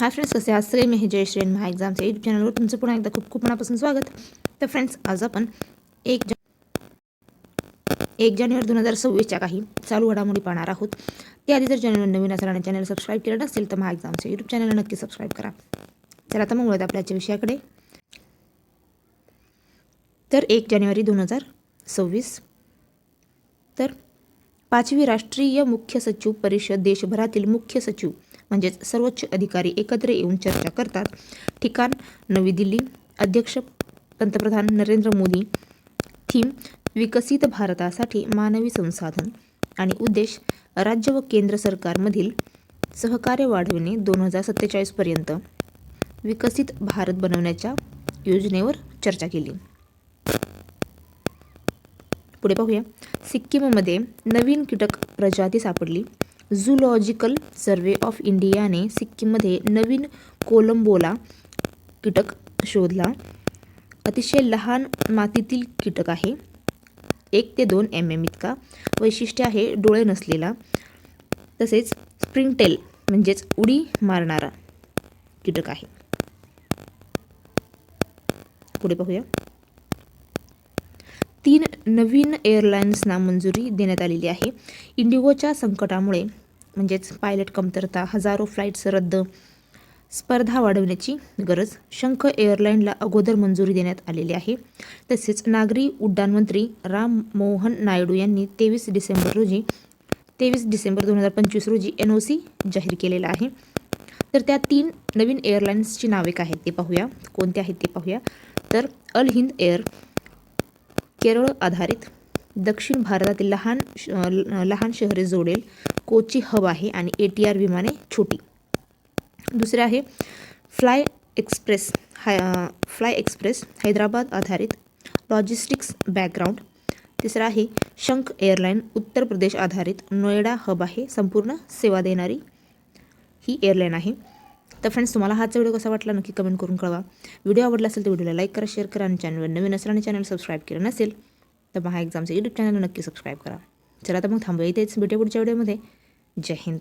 Hi friends कसे आहात? मी हे जयश्री आणि महा एक्झामच्या यूट्यूब चॅनलवर तुमचं पुन्हा एकदा खूप खूप मनापासून स्वागत. तर फ्रेंड्स आज आपण एक जा एक जानेवारी दोन हजार सव्वीसच्या काही चालू घडामोडी पाहणार आहोत. त्याआधी जर चॅनल नवीन असाल आणि चॅनल सबस्क्राईब केलं नसेल तर महा एक्झामच्या यूट्यूब चॅनल नक्की सबस्क्राईब करा. चला आता मग मुळात आपल्याच्या विषयाकडे. तर एक जानेवारी दोन हजार सव्वीस. तर पाचवी राष्ट्रीय मुख्य सचिव परिषद देशभरातील मुख्य सचिव म्हणजेच सर्वोच्च अधिकारी एकत्र येऊन चर्चा करतात. ठिकाण नवी दिल्ली. अध्यक्ष पंतप्रधान नरेंद्र मोदी. थीम विकसित भारतासाठी मानवी संसाधन. आणि उद्देश राज्य व केंद्र सरकारमधील सहकार्य वाढविणे दोन हजार सत्तेचाळीसपर्यंत विकसित भारत बनवण्याच्या योजनेवर चर्चा केली. पुढे पाहूया. सिक्कीममध्ये नवीन कीटक प्रजाती सापडली. झुलॉजिकल सर्वे ऑफ इंडियाने सिक्कीममध्ये नवीन कोलंबोला कीटक शोधला. अतिशय लहान मातीतील कीटक आहे. एक ते दोन एम एम इतका. वैशिष्ट्य आहे डोळे नसलेला. तसेच स्प्रिंगटेल म्हणजेच उडी मारणारा कीटक आहे. पुढे पाहूया. तीन नवीन एअरलाईन्सना मंजुरी देण्यात आलेली आहे. इंडिगोच्या संकटामुळे म्हणजेच पायलट कमतरता हजारो फ्लाईट्स रद्द स्पर्धा वाढवण्याची गरज शंख एअरलाईनला अगोदर मंजुरी देण्यात आलेली आहे. तसेच नागरी उड्डाण मंत्री राम मोहन नायडू यांनी तेवीस डिसेंबर रोजी तेवीस डिसेंबर दोन हजार पंचवीस रोजी एन ओ सी जाहीर केलेला आहे. तर त्या तीन नवीन एअरलाईन्सची नावे काय आहेत ते पाहूया. कोणते आहेत ते पाहूया. तर अल हिंद एअर केरळ आधारित दक्षिण भारतातील लहान श लहान शहरे जोडेल. कोची हब आहे आणि ए टी आर विमाने छोटी. दुसरे आहे फ्लाय एक्सप्रेस हाय फ्लाय एक्सप्रेस हैदराबाद आधारित लॉजिस्टिक्स बॅकग्राऊंड. तिसरा आहे शंख एअरलाईन उत्तर प्रदेश आधारित नोएडा हब आहे. संपूर्ण सेवा देणारी ही एअरलाईन आहे. तर फ्रेंड्स तुम्हाला हाचा व्हिडिओ कसा वाटला नक्की कमेंट करून कळवा. व्हिडिओ आवडला असेल तर व्हिडिओला लाईक करा शेअर करा आणि चॅनलवर नवीन असेल आणि चॅनल सबस्क्राईब केलं नसेल तर महा एक्झामचं यूट्यूब चॅनल नक्की सबस्क्राईब करा. चला तर मग थांबूया इथेच भेटूया पुढच्या व्हिडिओमध्ये जय हिंद.